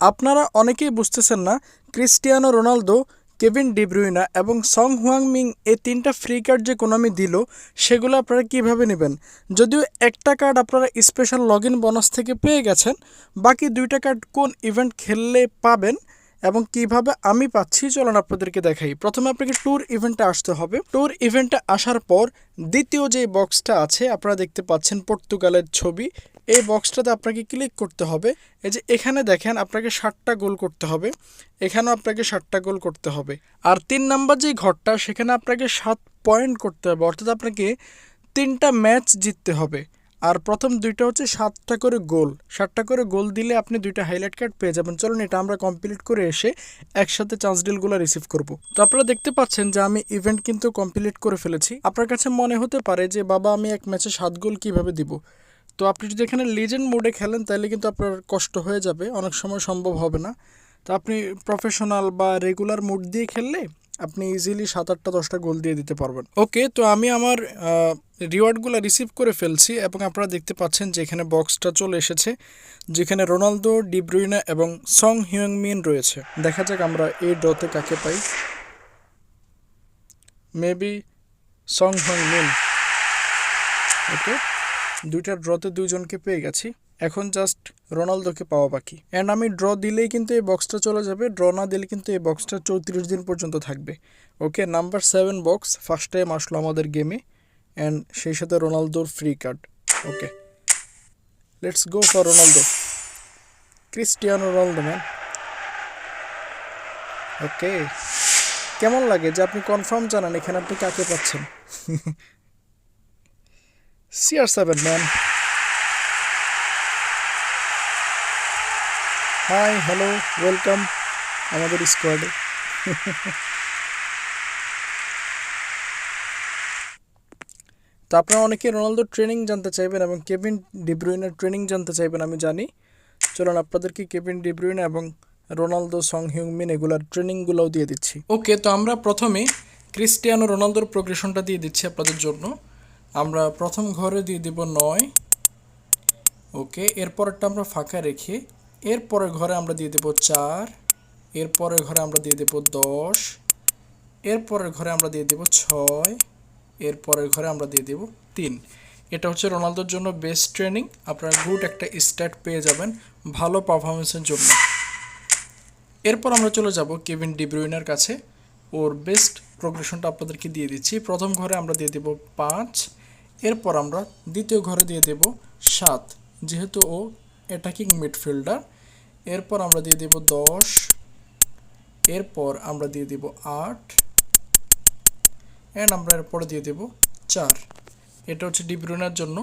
আপনারা অনেকেই বুঝতেছেন না, Cristiano Ronaldo, Kevin De Bruyne এবং সং হুয়াং মিং এই তিনটা ফ্রি কার্ড যে কোনামি দিল, সেগুলো আপনারা কীভাবে নেবেন? যদিও একটা কার্ড আপনারা স্পেশাল লগ ইন বোনাস থেকে পেয়ে গেছেন, বাকি দুইটা কার্ড কোন ইভেন্ট খেললে পাবেন এবং কীভাবে আমি পাচ্ছি, চলুন আপনাদেরকে দেখাই। প্রথমে আপনাকে ট্যুর ইভেন্টে আসতে হবে। ট্যুর ইভেন্টে আসার পর দ্বিতীয় যে বক্সটা আছে, আপনারা দেখতে পাচ্ছেন পর্তুগালের ছবি। এই বক্সটাতে আপনাকে ক্লিক করতে হবে। এই যে এখানে দেখেন আপনাকে ষাটটা গোল করতে হবে। এখানেও আপনাকে ষাটটা গোল করতে হবে। আর তিন নাম্বার যে ঘরটা, সেখানে আপনাকে সাত পয়েন্ট করতে হবে। অর্থাৎ আপনাকে তিনটা ম্যাচ জিততে হবে। আর প্রথম দুইটা হচ্ছে সাতটা করে গোল। সাতটা করে গোল দিলে আপনি দুইটা হাইলাইট কার্ড পেয়ে যাবেন। চলুন এটা আমরা কমপ্লিট করে এসে একসাথে চান্স ডিলগুলো রিসিভ করব। তো আপনারা দেখতে পাচ্ছেন যে আমি ইভেন্ট কিন্তু কমপ্লিট করে ফেলেছি। আপনার কাছে মনে হতে পারে যে, বাবা, আমি এক ম্যাচে সাত গোল কীভাবে দিব? তো আপনি যদি এখানে লিজেন্ড মোডে খেলেন, তাহলে কিন্তু আপনার কষ্ট হয়ে যাবে, অনেক সময় সম্ভব হবে না। তো আপনি প্রফেশনাল বা রেগুলার মোড দিয়ে খেললে আপনি ইজিলি সাত আটটা দশটা গোল দিয়ে দিতে পারবেন। ওকে তো আমি আমার রিওয়ার্ডগুলো রিসিভ করে ফেলছি এবং আপনারা দেখতে পাচ্ছেন যে এখানে বক্সটা চলে এসেছে, যেখানে রোনালদো ডিব্রুইনা এবং সং হিউং মিন রয়েছে। দেখা যাক আমরা এই ড্রতে কাকে পাই। মেবি সং হিউং মিন ওকে দুইটা ড্রতে দুইজনকে পেয়ে গেছি। এখন জাস্ট রোনালদোকে পাওয়া বাকি। অ্যান্ড আমি ড্র দিলেই কিন্তু এই বক্সটা চলে যাবে, ড্র না দিলে কিন্তু এই বক্সটা চৌত্রিশ দিন পর্যন্ত থাকবে। Okay number seven box first time আসলো আমাদের গেমে অ্যান্ড সেই সাথে রোনালদোর free card okay let's go for Ronaldo. Cristiano Ronaldo man okay কেমন লাগে? যে আপনি কনফার্ম জানান, এখানে আপনি কাকে পাচ্ছেন? CR seven man hi hello welcome আমাদের স্কোয়াডে তো আপনারা অনেকে রোনালদো ট্রেনিং জানতে চাইবেন এবং কেভিন ডিব্রুইনের ট্রেনিং জানতে চাইবেন, আমি জানি। চলুন, আপনাদেরকে কেভিন ডিব্রুইন এবং রোনালদো সং হিউংমিন এগুলার ট্রেনিংগুলোও দিয়ে দিচ্ছি। ওকে তো আমরা প্রথমে ক্রিস্টিয়ানো রোনালদোর প্রোগ্রেশনটা দিয়ে দিচ্ছি আপনাদের জন্য। আমরা প্রথম ঘরে দিয়ে দিব নয়। ওকে এরপরটা আমরা ফাঁকা রেখে এরপরের ঘরে আমরা দিয়ে দেব চার, এরপরের ঘরে আমরা দিয়ে দেব দশ, এরপরের ঘরে আমরা দিয়ে দেব ছয়, এরপরের ঘরে আমরা দিয়ে দেব তিন। এটা হচ্ছে রোনালদোর জন্য বেস্ট ট্রেনিং আপনারা গুড একটা স্টার্ট পেয়ে যাবেন ভালো পারফরমেন্সের জন্য। এরপর আমরা চলে যাব কেভিন ডিব্রুইনার কাছে। ওর বেস্ট প্রোগ্রেশনটা আপনাদেরকে দিয়ে দিচ্ছি। প্রথম ঘরে আমরা দিয়ে দেব পাঁচ এরপর আমরা দ্বিতীয় ঘরে দিয়ে দেব সাত, যেহেতু ও অ্যাটাকিং মিডফিল্ডার এরপর আমরা দিয়ে দেব দশ, এরপর আমরা দিয়ে দেব আট অ্যান্ড আমরা এরপরে দিয়ে দেব চার। এটা হচ্ছে ডিব্রুনার জন্য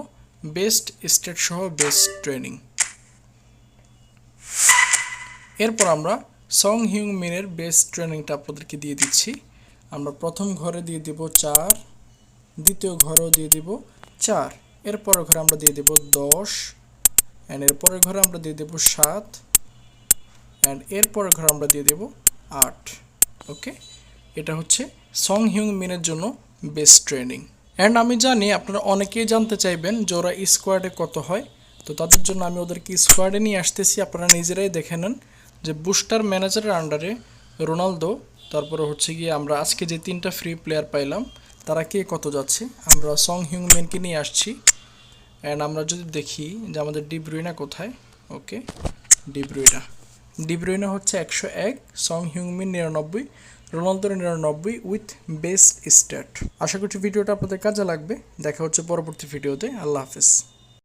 বেস্ট স্টেট সহ বেস্ট ট্রেনিং এরপর আমরা সং হিউং মিনের বেস্ট ট্রেনিংটা আপনাদেরকে দিয়ে দিচ্ছি। আমরা প্রথম ঘরে দিয়ে দেব চার দ্বিতীয় ঘরেও দিয়ে দেব চার। এরপরের ঘরে আমরা দিয়ে দেব দশ। অ্যান্ড এরপরের ঘরে আমরা দিয়ে দেব সাত। অ্যান্ড এরপরের ঘরে আমরা দিয়ে দেব আট। ওকে এটা হচ্ছে সং হিউং মিনের জন্য বেস্ট ট্রেনিং অ্যান্ড আমি জানি আপনারা অনেকেই জানতে চাইবেন যে ওরা স্কোয়াডে কত হয়। তো তাদের জন্য আমি ওদেরকে স্কোয়াডে নিয়ে আসতেছি, আপনারা নিজেরাই দেখে নেন যে বুস্টার ম্যানেজারের আন্ডারে রোনালদো, তারপরে হচ্ছে গিয়ে আমরা আজকে যে তিনটা ফ্রি প্লেয়ার পাইলাম তারা কে, কত যাচ্ছে? আমরা সং হিউম্যানকে নিয়ে আসছি। অ্যান্ড আমরা যদি দেখি যে আমাদের ডিব্রুইনা কোথায়? ওকে ডিব্রুইনা ডিব্রুইনা হচ্ছে একশো এক সং হিউমিন নিরানব্বই রোনালদোর নিরানব্বই উইথ বেস্ট স্ট্যাট আশা করছি ভিডিওটা আপনাদের কাজে লাগবে। দেখা হচ্ছে পরবর্তী ভিডিওতে। আল্লাহ হাফিজ।